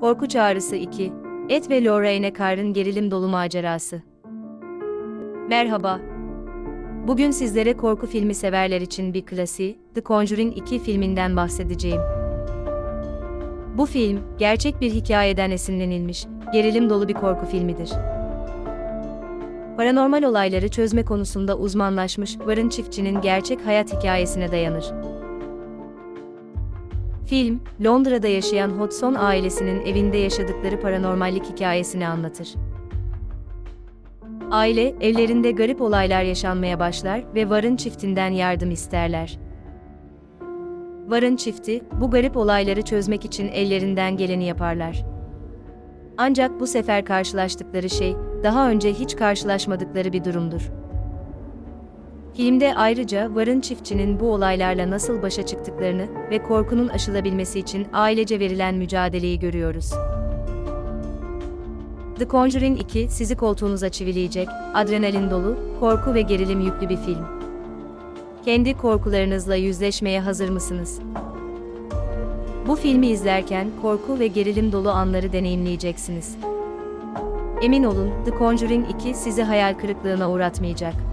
Korku Çağrısı 2 Ed ve Lorraine Carr'ın gerilim dolu macerası. Merhaba. Bugün sizlere korku filmi severler için bir klasiği, The Conjuring 2 filminden bahsedeceğim. Bu film, gerçek bir hikayeden esinlenilmiş, gerilim dolu bir korku filmidir. Paranormal olayları çözme konusunda uzmanlaşmış Warren çiftçinin gerçek hayat hikayesine dayanır. Film, Londra'da yaşayan Hodgson ailesinin evinde yaşadıkları paranormallik hikayesini anlatır. Aile, evlerinde garip olaylar yaşanmaya başlar ve Warren çiftinden yardım isterler. Warren çifti, bu garip olayları çözmek için ellerinden geleni yaparlar. Ancak bu sefer karşılaştıkları şey, daha önce hiç karşılaşmadıkları bir durumdur. Filmde ayrıca Warren çiftçinin bu olaylarla nasıl başa çıktıklarını ve korkunun aşılabilmesi için ailece verilen mücadeleyi görüyoruz. The Conjuring 2 sizi koltuğunuza çivileyecek, adrenalin dolu, korku ve gerilim yüklü bir film. Kendi korkularınızla yüzleşmeye hazır mısınız? Bu filmi izlerken korku ve gerilim dolu anları deneyimleyeceksiniz. Emin olun, The Conjuring 2 sizi hayal kırıklığına uğratmayacak.